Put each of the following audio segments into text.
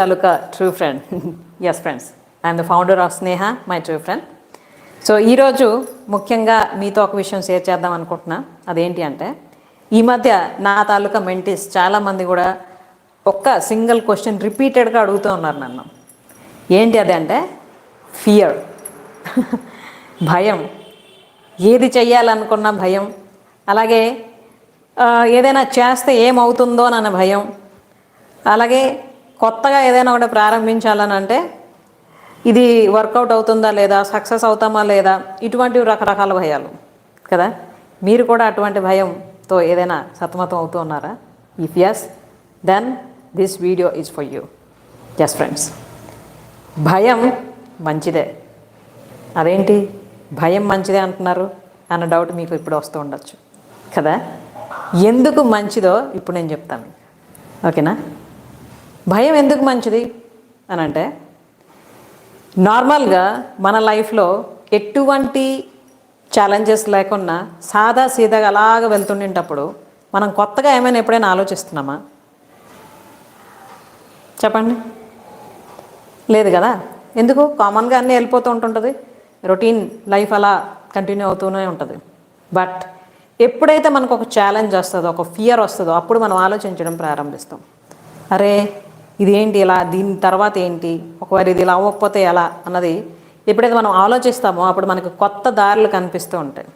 Taluka true friend yes friends I'm the founder of Sneha my true friend so ఈరోజు ముఖ్యంగా మీతో ఒక విషయం షేర్ చేద్దాం అనుకుంటున్నా. అదేంటి అంటే ఈ మధ్య నా తాలూకా మెంటీస్ చాలామంది కూడా ఒక్క సింగిల్ క్వశ్చన్ రిపీటెడ్గా అడుగుతూ ఉన్నారు నన్ను. ఏంటి అది అంటే ఫియర్ భయం. ఏది చెయ్యాలనుకున్న భయం. అలాగే ఏదైనా చేస్తే ఏమవుతుందో అన్న భయం. అలాగే కొత్తగా ఏదైనా ఒకటి ప్రారంభించాలని అంటే ఇది వర్కౌట్ అవుతుందా లేదా సక్సెస్ అవుతామా లేదా ఇటువంటివి రకరకాల భయాలు కదా? మీరు కూడా అటువంటి భయంతో ఏదైనా సతమతం అవుతూ ఉన్నారా? If yes then this video is for you yes friends భయం మంచిదే. అదేంటి? భయం మంచిదే అంటున్నారు అన్న డౌట్ మీకు ఇప్పుడు వస్తూ ఉండొచ్చు కదా? ఎందుకు మంచిదో ఇప్పుడు నేను చెప్తాను ఓకేనా? భయం ఎందుకు మంచిది? అని అంటే నార్మల్గా మన లైఫ్లో ఎటువంటి ఛాలెంజెస్ లేకుండా సాదా సీదాగా అలాగ వెళ్తుండేటప్పుడు మనం కొత్తగా ఏమైనా ఎప్పుడైనా ఆలోచిస్తున్నామా? చెప్పండి. లేదు కదా? ఎందుకు? కామన్గా అన్నీ వెళ్ళిపోతూ ఉంటుంటుంది. రొటీన్ లైఫ్ అలా కంటిన్యూ అవుతూనే ఉంటుంది. బట్ ఎప్పుడైతే మనకు ఒక ఛాలెంజ్ వస్తుందో ఒక ఫియర్ వస్తుందో అప్పుడు మనం ఆలోచించడం ప్రారంభిస్తాం. అరే ఇది ఏంటి ఇలా దీని తర్వాత ఏంటి? ఒకవేళ ఇది ఇలా అవ్వకపోతే ఎలా అన్నది ఎప్పుడైతే మనం ఆలోచిస్తామో అప్పుడు మనకు కొత్త దారులు కనిపిస్తూ ఉంటాయి.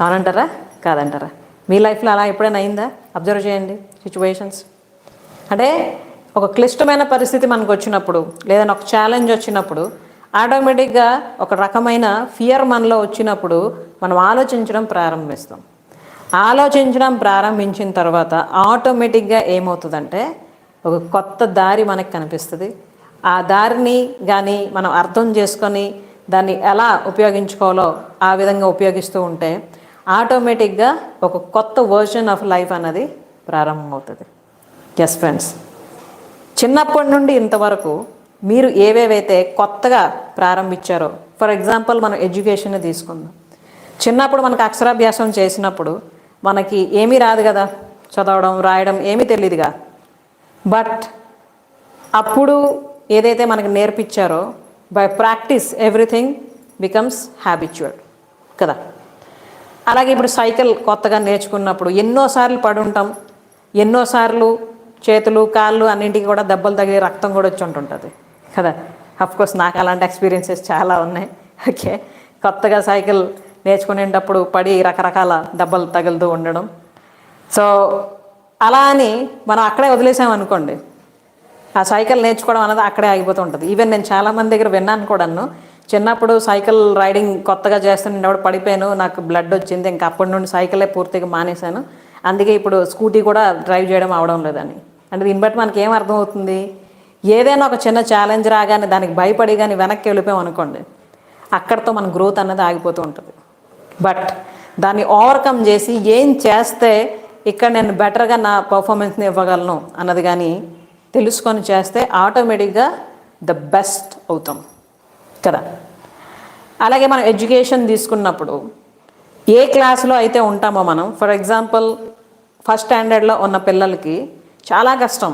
అవునంటారా? కాదంటారా? మీ లైఫ్లో అలా ఎప్పుడైనా అయిందా? అబ్జర్వ్ చేయండి సిచ్యువేషన్స్. అంటే ఒక క్లిష్టమైన పరిస్థితి మనకు వచ్చినప్పుడు లేదని ఒక ఛాలెంజ్ వచ్చినప్పుడు ఆటోమేటిక్గా ఒక రకమైన ఫియర్ మనలో వచ్చినప్పుడు మనం ఆలోచించడం ప్రారంభిస్తాం. ఆలోచించడం ప్రారంభించిన తర్వాత ఆటోమేటిక్గా ఏమవుతుందంటే ఒక కొత్త దారి మనకు కనిపిస్తుంది. ఆ దారిని కానీ మనం అర్థం చేసుకొని దాన్ని ఎలా ఉపయోగించుకోవాలో ఆ విధంగా ఉపయోగిస్తూ ఉంటే ఆటోమేటిక్గా ఒక కొత్త వర్షన్ ఆఫ్ లైఫ్ అన్నది ప్రారంభమవుతుంది. ఎస్ ఫ్రెండ్స్ చిన్నప్పటి నుండి ఇంతవరకు మీరు ఏవేవైతే కొత్తగా ప్రారంభించారో ఫర్ ఎగ్జాంపుల్ మనం ఎడ్యుకేషన్ తీసుకుందాం. చిన్నప్పుడు మనకు అక్షరాభ్యాసం చేసినప్పుడు మనకి ఏమీ రాదు కదా. చదవడం రాయడం ఏమీ తెలియదుగా బట్ అప్పుడు ఏదైతే మనకు నేర్పించారో by practice everything becomes habitual కదా? అలాగే ఇప్పుడు సైకిల్ కొత్తగా నేర్చుకున్నప్పుడు ఎన్నోసార్లు పడి ఉంటాం. ఎన్నోసార్లు చేతులు కాళ్ళు అన్నింటికి కూడా దెబ్బలు తగిలి రక్తం కూడా వచ్చి ఉంటుంటుంది కదా? కోర్స్ నాకు అలాంటి ఎక్స్పీరియన్సెస్ చాలా ఉన్నాయి. ఓకే కొత్తగా సైకిల్ నేర్చుకునేటప్పుడు పడి రకరకాల దెబ్బలు తగులుతూ ఉండడం. సో అలా అని మనం అక్కడే వదిలేసామనుకోండి ఆ సైకిల్ నేర్చుకోవడం అనేది అక్కడే ఆగిపోతూ ఉంటుంది. ఈవెన్ నేను చాలామంది దగ్గర విన్నాను కూడాను. చిన్నప్పుడు సైకిల్ రైడింగ్ కొత్తగా చేస్తున్నప్పుడు పడిపోయాను. నాకు బ్లడ్ వచ్చింది. ఇంకా అప్పటి నుండి సైకిలే పూర్తిగా మానేశాను. అందుకే ఇప్పుడు స్కూటీ కూడా డ్రైవ్ చేయడం అవడం లేదని. అంటే దీన్ని బట్టి మనకి ఏం అర్థమవుతుంది? ఏదైనా ఒక చిన్న ఛాలెంజ్ రాగానే దానికి భయపడి కానీ వెనక్కి వెళ్ళిపోయాం అనుకోండి. అక్కడితో మన గ్రోత్ అనేది ఆగిపోతూ ఉంటుంది. బట్ దాన్ని ఓవర్కమ్ చేసి ఏం చేస్తే ఇక్కడ నేను బెటర్గా నా పర్ఫార్మెన్స్ని ఇవ్వగలను అన్నది కానీ తెలుసుకొని చేస్తే ఆటోమేటిక్గా ద బెస్ట్ అవుతాం. కదా? అలాగే మనం ఎడ్యుకేషన్ తీసుకున్నప్పుడు ఏ క్లాస్లో అయితే ఉంటామో మనం ఫర్ ఎగ్జాంపుల్ ఫస్ట్ స్టాండర్డ్లో ఉన్న పిల్లలకి చాలా కష్టం.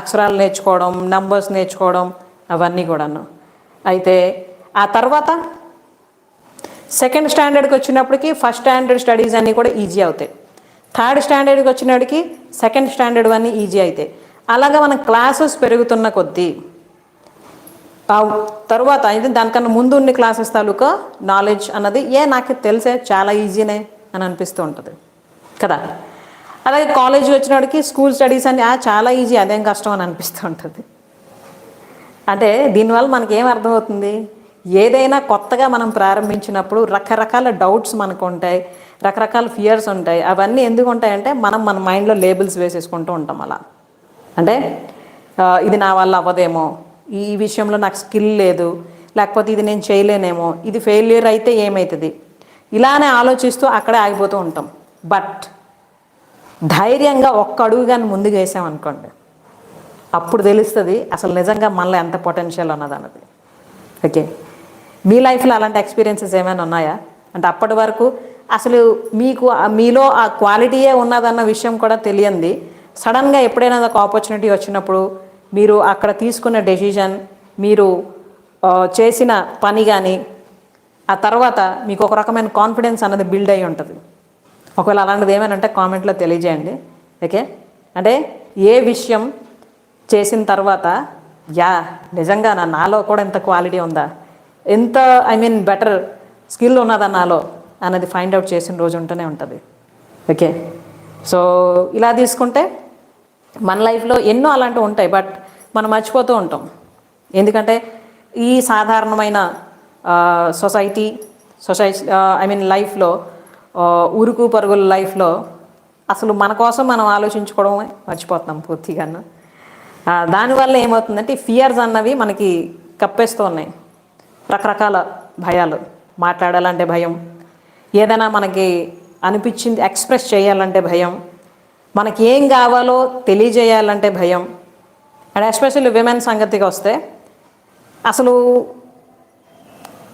అక్షరాలు నేర్చుకోవడం నంబర్స్ నేర్చుకోవడం అవన్నీ కూడాను. అయితే ఆ తర్వాత సెకండ్ స్టాండర్డ్కి వచ్చినప్పటికి ఫస్ట్ స్టాండర్డ్ స్టడీస్ అన్నీ కూడా ఈజీ అవుతాయి. థర్డ్ స్టాండర్డ్కి వచ్చినప్పటికి సెకండ్ స్టాండర్డ్ అన్నీ ఈజీ అవుతాయి అలాగా మన క్లాసెస్ పెరుగుతున్న కొద్దీ ఆ తర్వాత అయితే దానికన్నా ముందు ఉన్న క్లాసెస్ తాలూకా నాలెడ్జ్ అన్నది ఏ నాకు తెలిసే చాలా ఈజీనే అని అనిపిస్తూ ఉంటుంది. కదా? అలాగే కాలేజ్ వచ్చినప్పటికి స్కూల్ స్టడీస్ అన్ని చాలా ఈజీ అదేం కష్టం అని అనిపిస్తూ ఉంటుంది. అంటే దీనివల్ల మనకి ఏం అర్థమవుతుంది? ఏదైనా కొత్తగా మనం ప్రారంభించినప్పుడు రకరకాల డౌట్స్ మనకు ఉంటాయి రకరకాల ఫియర్స్ ఉంటాయి. అవన్నీ ఎందుకు ఉంటాయంటే మనం మన మైండ్లో లేబుల్స్ వేసేసుకుంటూ ఉంటాం అలా. అంటే ఇది నా వల్ల అవ్వదేమో. ఈ విషయంలో నాకు స్కిల్ లేదు. లేకపోతే ఇది నేను చేయలేనేమో. ఇది ఫెయిల్యూర్ అయితే ఏమవుతుంది ఇలానే ఆలోచిస్తూ అక్కడే ఆగిపోతూ ఉంటాం. బట్ ధైర్యంగా ఒక్క అడుగు కానీ ముందుకు వేసామనుకోండి అప్పుడు తెలుస్తుంది అసలు నిజంగా మనలో ఎంత పొటెన్షియల్ ఉన్నది అన్నది ఓకే మీ లైఫ్లో అలాంటి ఎక్స్పీరియన్సెస్ ఏమైనా ఉన్నాయా? అంటే అప్పటి వరకు అసలు మీకు మీలో ఆ క్వాలిటీయే ఉన్నదన్న విషయం కూడా తెలియంది. సడన్గా ఎప్పుడైనా ఒక ఆపర్చునిటీ వచ్చినప్పుడు మీరు అక్కడ తీసుకున్న డెసిషన్ మీరు చేసిన పని కానీ ఆ తర్వాత మీకు ఒక రకమైన కాన్ఫిడెన్స్ అన్నది బిల్డ్ అయి ఉంటుంది. ఒకవేళ అలాంటిది ఏమైనా అంటే కామెంట్లో తెలియజేయండి. ఓకే? అంటే ఏ విషయం చేసిన తర్వాత యా నిజంగా నా నాలో కూడా ఇంత క్వాలిటీ ఉందా? ఎంత ఐ మీన్ బెటర్ స్కిల్ ఉన్నదా నాలో? అన్నది ఫైండ్ అవుట్ చేసిన రోజు ఉంటూనే ఉంటుంది. ఓకే సో ఇలా తీసుకుంటే మన లైఫ్లో ఎన్నో అలాంటివి ఉంటాయి బట్ మనం మర్చిపోతూ ఉంటాం. ఎందుకంటే ఈ సాధారణమైన సొసైటీ సొసైటీ ఐ మీన్ లైఫ్లో ఉరుకు పరుగుల లైఫ్లో అసలు మన కోసం మనం ఆలోచించుకోవడమే మర్చిపోతున్నాం పూర్తిగా దానివల్ల ఏమవుతుందంటే ఫియర్స్ అన్నవి మనకి కప్పేస్తూ ఉన్నాయి. రకరకాల భయాలు. మాట్లాడాలంటే భయం ఏదైనా మనకి అనిపించింది ఎక్స్ప్రెస్ చేయాలంటే భయం. మనకి ఏం కావాలో తెలియజేయాలంటే భయం. అండ్ ఎస్పెషల్లీ విమెన్ సంగతికి వస్తే అసలు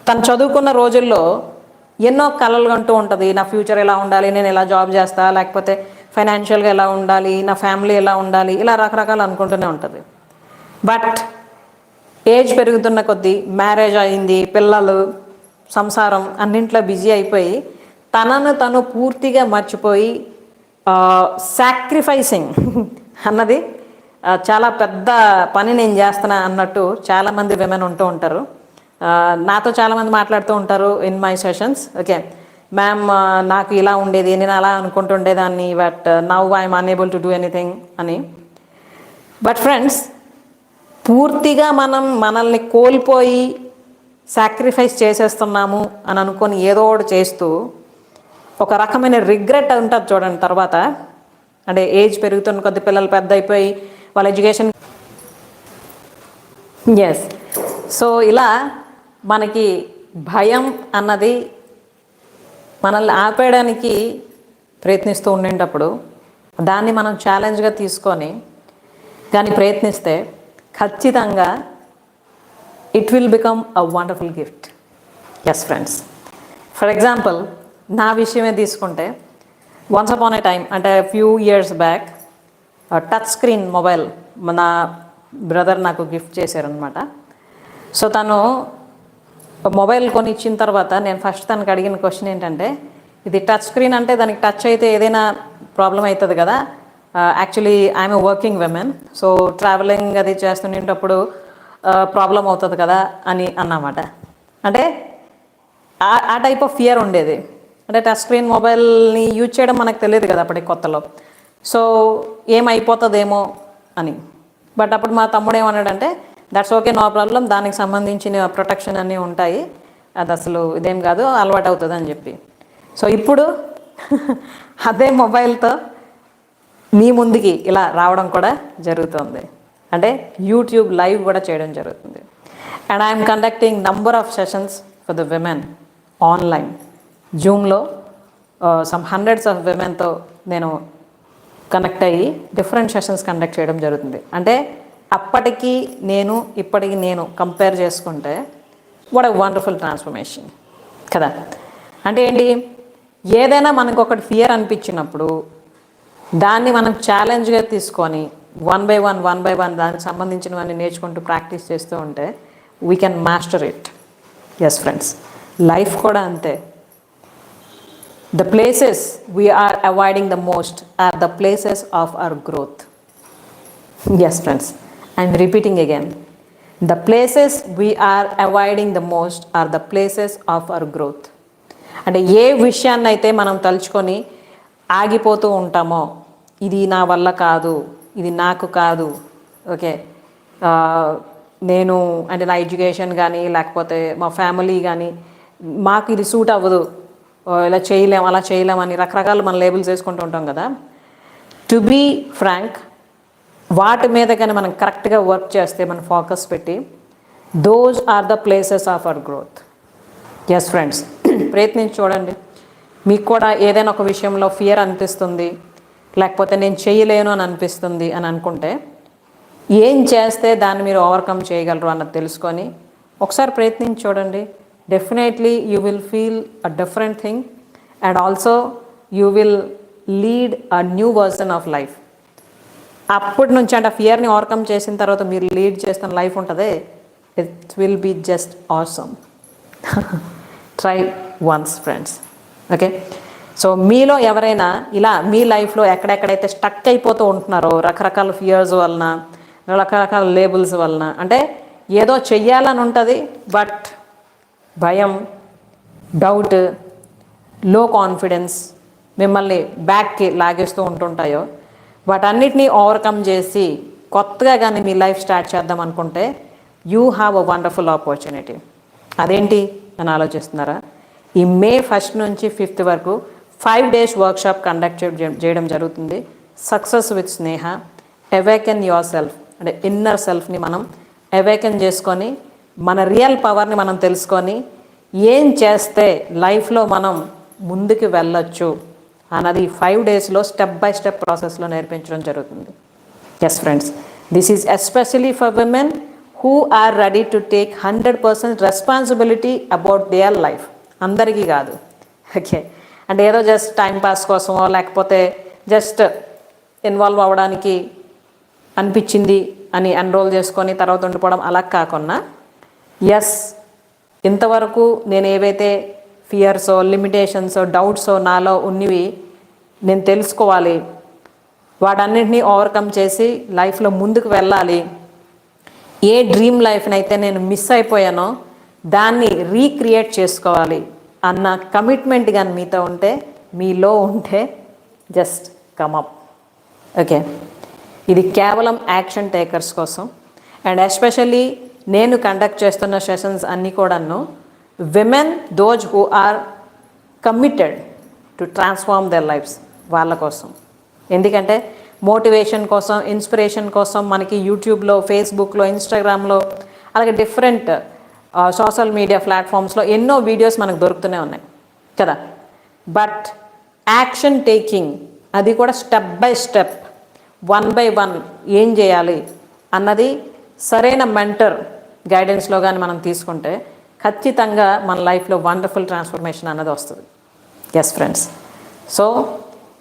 తను చదువుకున్న రోజుల్లో ఎన్నో కళలు అంటూ ఉంటుంది. నా ఫ్యూచర్ ఎలా ఉండాలి నేను ఎలా జాబ్ చేస్తా లేకపోతే ఫైనాన్షియల్గా ఎలా ఉండాలి నా ఫ్యామిలీ ఎలా ఉండాలి ఇలా రకరకాలు అనుకుంటూనే ఉంటుంది. బట్ ఏజ్ పెరుగుతున్న కొద్దీ మ్యారేజ్ అయింది పిల్లలు సంసారం అన్నింట్లో బిజీ అయిపోయి తనను తను పూర్తిగా మర్చిపోయి సాక్రిఫైసింగ్ అన్నది చాలా పెద్ద పని నేను చేస్తున్నా అన్నట్టు చాలామంది విమెన్ ఉంటూ ఉంటారు. నాతో చాలామంది మాట్లాడుతూ ఉంటారు in my sessions okay ma'am నాకు ఇలా ఉండేది నేను అలా అనుకుంటుండేదాన్ని but now I'm unable to do anything అని. బట్ ఫ్రెండ్స్ పూర్తిగా మనం మనల్ని కోల్పోయి సాక్రిఫైస్ చేసేస్తున్నాము అని అనుకొని ఏదో ఒకటి చేస్తూ ఒక రకమైన రిగ్రెట్ ఉంటుంది చూడండి తర్వాత. అంటే ఏజ్ పెరుగుతున్న కొద్ది పిల్లలు పెద్ద అయిపోయి వాళ్ళ ఎడ్యుకేషన్ ఎస్ సో ఇలా మనకి భయం అన్నది మనల్ని ఆపేయడానికి ప్రయత్నిస్తూ ఉండేటప్పుడు దాన్ని మనం ఛాలెంజ్గా తీసుకొని దాన్ని ప్రయత్నిస్తే ఖచ్చితంగా it will become a wonderful gift yes friends for example నా విషయమే తీసుకుంటే వన్స్ అపాన్ ఏ టైం అంటే few years back touch screen mobile నా బ్రదర్ నాకు గిఫ్ట్ చేశారనమాట సో తను మొబైల్ కొని ఇచ్చిన తర్వాత నేను ఫస్ట్ తనకు అడిగిన క్వశ్చన్ ఏంటంటే ఇది టచ్ స్క్రీన్ అంటే దానికి టచ్ అయితే ఏదైనా ప్రాబ్లం అవుతుంది కదా. Actually I'm working women so travelling అది చేస్తుండేటప్పుడు ప్రాబ్లం అవుతుంది కదా అని అన్నమాట. అంటే ఆ- టైప్ ఆఫ్ ఫియర్ ఉండేది. అంటే టచ్ స్క్రీన్ మొబైల్ని యూజ్ చేయడం మనకు తెలియదు కదా అప్పటికి కొత్తలో. సో ఏమైపోతుందేమో అని. బట్ అప్పుడు మా తమ్ముడు ఏమన్నాడంటే దట్స్ ఓకే నో ప్రాబ్లం దానికి సంబంధించిన ప్రొటెక్షన్ అన్నీ ఉంటాయి. అది అసలు ఇదేం కాదు అలవాటు అవుతుంది అని చెప్పి. సో ఇప్పుడు అదే మొబైల్తో మీ ముందుకి ఇలా రావడం కూడా జరుగుతుంది. అంటే యూట్యూబ్ లైవ్ కూడా చేయడం జరుగుతుంది. And I'm conducting number of sessions for the women online జూమ్లో సమ్ హండ్రెడ్స్ ఆఫ్ విమెన్తో నేను కనెక్ట్ అయ్యి డిఫరెంట్ సెషన్స్ కండక్ట్ చేయడం జరుగుతుంది. అంటే అప్పటికి నేను ఇప్పటికి నేను కంపేర్ చేసుకుంటే వాట్ ఎ వండర్ఫుల్ ట్రాన్స్ఫర్మేషన్ కదా? అంటే ఏంటి? ఏదైనా మనకు ఒకటి ఫియర్ అనిపించినప్పుడు దాన్ని మనం ఛాలెంజ్గా తీసుకొని one by one one by one దానికి సంబంధించినవన్నీ నేర్చుకుంటూ ప్రాక్టీస్ చేస్తూ ఉంటే we can master it yes friends life కూడా అంతే. The places we are avoiding the most are the places of our growth yes friends I'm repeating again the places we are avoiding the most are the places of our growth అంటే ఏ విషయాన్నైతే మనం తలుచుకొని ఆగిపోతూ ఉంటామో ఇది నా వల్ల కాదు ఇది నాకు కాదు. ఓకే. నేను అంటే నా ఎడ్యుకేషన్ కానీ లేకపోతే మా ఫ్యామిలీ కానీ మాకు ఇది సూట్ అవ్వదు. ఇలా చేయలేం అలా చేయలేం అని రకరకాల మన లేబుల్స్ వేసుకుంటూ ఉంటాం కదా. టు బీ ఫ్రాంక్ వాటి మీద కానీ మనం కరెక్ట్గా వర్క్ చేస్తే మనం ఫోకస్ పెట్టి those are the places of our growth yes friends ప్రయత్నించి చూడండి. మీకు కూడా ఏదైనా ఒక విషయంలో ఫియర్ అనిపిస్తుంది లేకపోతే నేను చేయలేను అని అనిపిస్తుంది అని అనుకుంటే ఏం చేస్తే దాన్ని మీరు ఓవర్కమ్ చేయగలరు అన్నది తెలుసుకొని ఒకసారి ప్రయత్నించి చూడండి. Definitely you will feel a different thing and also you will lead a new version of life అప్పటి నుంచి అంటే ఆ ఫియర్ని ఓవర్కమ్ చేసిన తర్వాత మీరు లీడ్ చేస్తున్న లైఫ్ ఉంటుంది. It will be just awesome try once friends okay so మీలో ఎవరైనా ఇలా మీ లైఫ్లో ఎక్కడెక్కడైతే స్టక్ అయిపోతూ ఉంటున్నారో రకరకాల ఫియర్స్ వలన రకరకాల లేబుల్స్ వలన అంటే ఏదో చెయ్యాలని ఉంటుంది బట్ భయం డౌట్లో కాన్ఫిడెన్స్ మిమ్మల్ని బ్యాక్కి లాగేస్తూ ఉంటుంటాయో వాటన్నిటినీ ఓవర్కమ్ చేసి కొత్తగా కానీ మీ లైఫ్ స్టార్ట్ చేద్దాం అనుకుంటే you have a wonderful opportunity అదేంటి? అని ఆలోచిస్తున్నారా? ఈ మే ఫస్ట్ నుంచి ఫిఫ్త్ వరకు ఫైవ్ డేస్ వర్క్షాప్ కండక్ట్ చేయడం జరుగుతుంది. Success with Sneha awaken yourself అంటే ఇన్నర్ సెల్ఫ్ని మనం అవేకెన్ చేసుకొని మన రియల్ పవర్ని మనం తెలుసుకొని ఏం చేస్తే లైఫ్లో మనం ముందుకు వెళ్ళొచ్చు అన్నది ఫైవ్ డేస్లో స్టెప్ బై స్టెప్ ప్రాసెస్లో నేర్పించడం జరుగుతుంది. Yes friends this is especially for women who are ready to take hundred percent responsibility about their life అందరికీ కాదు. ఓకే అంటే ఏదో జస్ట్ టైం పాస్ కోసమో లేకపోతే జస్ట్ ఇన్వాల్వ్ అవ్వడానికి అనిపించింది అని ఎన్రోల్ చేసుకొని తర్వాత ఉండిపోవడం అలా కాకుండా ఎస్ ఇంతవరకు నేను ఏవైతే ఫియర్సో లిమిటేషన్సో డౌట్సో నాలో ఉన్నవి నేను తెలుసుకోవాలి. వాటన్నిటినీ ఓవర్కమ్ చేసి లైఫ్లో ముందుకు వెళ్ళాలి. ఏ డ్రీమ్ లైఫ్ని అయితే నేను మిస్ అయిపోయానో దాన్ని రీక్రియేట్ చేసుకోవాలి. అన్న కమిట్మెంట్ కానీ మీతో ఉంటే మీలో ఉంటే జస్ట్ కమప్ ఓకే ఇది కేవలం యాక్షన్ టేకర్స్ కోసం. అండ్ ఎస్పెషల్లీ నేను కండక్ట్ చేస్తున్న సెషన్స్ అన్నీ కూడాను women those who are committed to transform their lives వాళ్ళ కోసం. ఎందుకంటే మోటివేషన్ కోసం ఇన్స్పిరేషన్ కోసం మనకి యూట్యూబ్లో ఫేస్బుక్లో ఇన్స్టాగ్రామ్లో అలాగే డిఫరెంట్ సోషల్ మీడియా ప్లాట్ఫామ్స్లో ఎన్నో వీడియోస్ మనకు దొరుకుతూనే ఉన్నాయి. కదా? బట్ యాక్షన్ టేకింగ్ అది కూడా step by step one by one ఏం చేయాలి అన్నది సరైన మెంటర్ గైడెన్స్లో కానీ మనం తీసుకుంటే ఖచ్చితంగా మన లైఫ్లో వండర్ఫుల్ ట్రాన్స్ఫర్మేషన్ అన్నది వస్తుంది. Yes friends so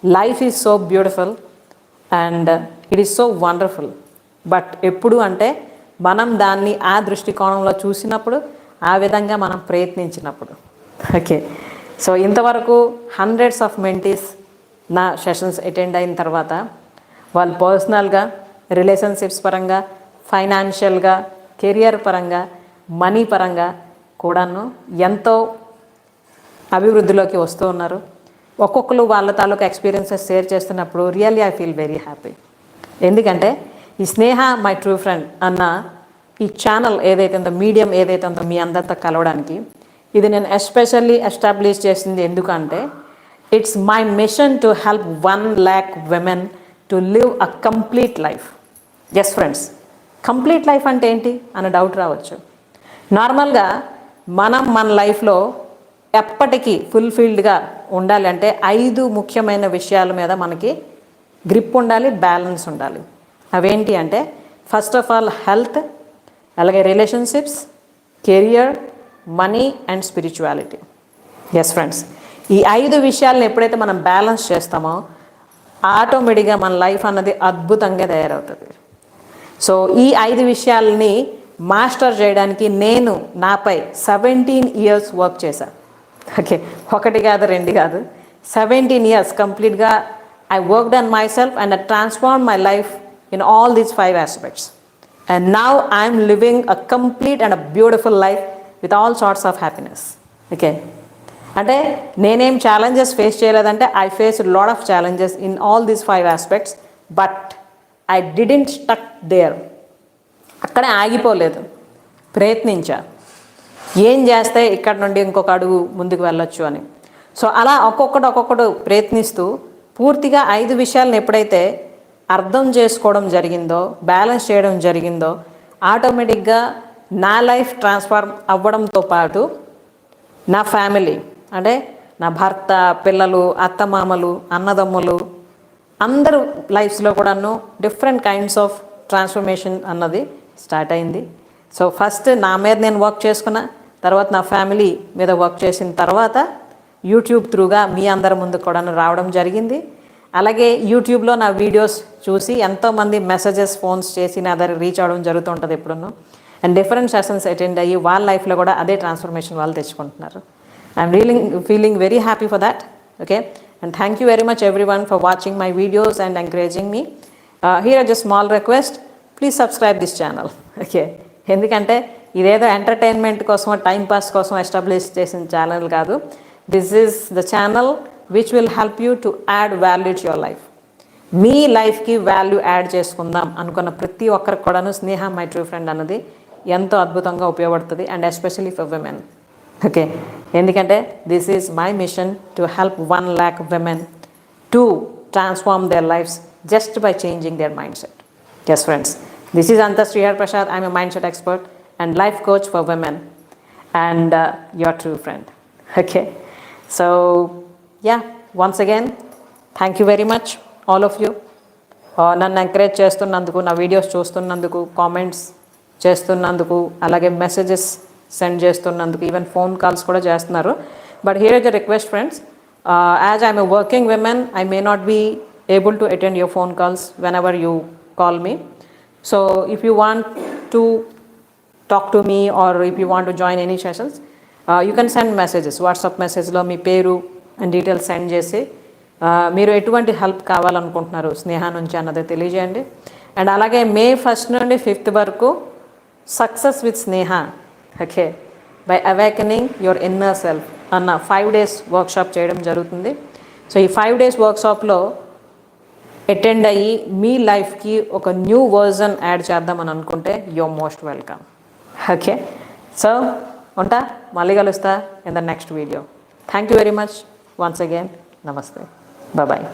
life is so beautiful and it is so wonderful but ఎప్పుడు అంటే మనం దాన్ని ఆ దృష్టికోణంలో చూసినప్పుడు ఆ విధంగా మనం ప్రయత్నించినప్పుడు. ఓకే. సో ఇంతవరకు హండ్రెడ్స్ ఆఫ్ మెంటీస్ నా సెషన్స్ అటెండ్ అయిన తర్వాత వాళ్ళు పర్సనల్గా రిలేషన్షిప్స్ పరంగా ఫైనాన్షియల్గా కెరియర్ పరంగా మనీ పరంగా కూడాను ఎంతో అభివృద్ధిలోకి వస్తూ ఉన్నారు. ఒక్కొక్కరు వాళ్ళ తాలూకా ఎక్స్పీరియన్సెస్ షేర్ చేస్తున్నప్పుడు really I feel very happy ఎందుకంటే ఈ స్నేహ మై ట్రూ ఫ్రెండ్ అన్న ఈ ఛానల్ ఏదైతే ఉందో మీడియం ఏదైతే ఉందో మీ అందరితో కలవడానికి ఇది నేను ఎస్పెషల్లీ ఎస్టాబ్లిష్ చేసింది ఎందుకంటే it's my mission to help one lakh women to live a complete life yes friends complete life అంటే ఏంటి? అన్న డౌట్ రావచ్చు. నార్మల్గా మనం మన లైఫ్లో ఎప్పటికీ ఫుల్ఫిల్డ్గా ఉండాలి అంటే ఐదు ముఖ్యమైన విషయాల మీద మనకి గ్రిప్ ఉండాలి బ్యాలెన్స్ ఉండాలి. అవేంటి అంటే ఫస్ట్ ఆఫ్ ఆల్ హెల్త్ అలాగే relationships career money and spirituality yes friends ఈ ఐదు విషయాలను ఎప్పుడైతే మనం బ్యాలెన్స్ చేస్తామో ఆటోమేటిక్గా మన లైఫ్ అన్నది అద్భుతంగా తయారవుతుంది. సో ఈ ఐదు విషయాలని మాస్టర్ చేయడానికి నేను నాపై సెవెంటీన్ ఇయర్స్ వర్క్ చేశాను ఓకే ఒకటి కాదు రెండు కాదు. సెవెంటీన్ ఇయర్స్ కంప్లీట్గా I work done myself and I transform my life in all these five aspects. And now I'm living a complete and a beautiful life with all sorts of happiness okay అంటే నేనేం challenges face చేయలేదంటే I face lot of challenges in all these five aspects but I didn't stuck there అక్కడే ఆగిపోలేదు. ప్రయత్నించా. ఏం చేస్తే ఇక్కడ నుండి ఇంకొక అడుగు ముందుకు వెళ్ళొచ్చు అని. సో అలా ఒక్కొక్కటి ఒక్కొక్కటి ప్రయత్నిస్తూ పూర్తిగా ఐదు విషయాలను ఎప్పుడైతే అర్థం చేసుకోవడం జరిగిందో బ్యాలెన్స్ చేయడం జరిగిందో ఆటోమేటిక్గా నా లైఫ్ ట్రాన్స్ఫార్మ్ అవ్వడంతో పాటు నా ఫ్యామిలీ అంటే నా భర్త పిల్లలు అత్తమామలు అన్నదమ్ములు అందరు లైఫ్స్లో కూడాను డిఫరెంట్ కైండ్స్ ఆఫ్ ట్రాన్స్ఫర్మేషన్ అన్నది స్టార్ట్ అయింది. సో ఫస్ట్ నా మీద నేను వర్క్ చేసుకున్న తర్వాత నా ఫ్యామిలీ మీద వర్క్ చేసిన తర్వాత యూట్యూబ్ త్రూగా మీ అందరి ముందు కూడా రావడం జరిగింది. అలాగే యూట్యూబ్లో నా వీడియోస్ చూసి ఎంతోమంది మెసేజెస్ ఫోన్స్ చేసి నా దగ్గర రీచ్ అవ్వడం జరుగుతుంటుంది ఎప్పుడున్నో అండ్ డిఫరెంట్ సెషన్స్ అటెండ్ అయ్యి వాళ్ళ లైఫ్లో కూడా అదే ట్రాన్స్ఫర్మేషన్ వాళ్ళు తెచ్చుకుంటున్నారు. I'm reeling feeling very happy for that okay and thank you very much everyone for watching my videos and encouraging me here are just small request please subscribe this channel okay ఎందుకంటే ఇదేదో entertainment కోసం time pass కోసం establish చేసిన channel కాదు. This is the channel which will help you to add value to your life మీ లైఫ్కి value add చేసుకుందాం అనుకున్న ప్రతి ఒక్కరికి కూడాను స్నేహ మై ట్రూ ఫ్రెండ్ అన్నది ఎంతో అద్భుతంగా ఉపయోగపడుతుంది and especially for women okay ఎందుకంటే this is my mission to help one lakh women to transform their lives just by changing their mindset yes friends this is అంత Srihar Prasad I'm mindset expert and life coach for women and your true friend okay so yeah once again thank you very much all of you నన్ను encourage చేస్తున్నందుకు నా videos చూస్తున్నందుకు comments చేస్తున్నందుకు అలాగే messages send చేస్తున్నందుకు even phone calls కూడా చేస్తున్నారు. But here is a request friends as I'm a working women I may not be able to attend your phone calls whenever you call me so if you want to talk to me or if you want to join any sessions you can send messages WhatsApp మెసేజ్లో మీ పేరు details send చేసి మీరు ఎటువంటి help కావాలనుకుంటున్నారు స్నేహ నుంచి అన్నది తెలియజేయండి. అండ్ అలాగే మే ఫస్ట్ నుండి ఫిఫ్త్ వరకు success with Sneha okay by awakening your inner self అన్న ఫైవ్ డేస్ వర్క్షాప్ చేయడం జరుగుతుంది. సో ఈ ఫైవ్ డేస్ వర్క్షాప్లో అటెండ్ అయ్యి మీ లైఫ్కి ఒక న్యూ వర్జన్ యాడ్ చేద్దామని అనుకుంటే your most welcome okay so ఉంటా? మళ్ళీ కలుస్తా in the next video thank you very much once again నమస్తే బాయ్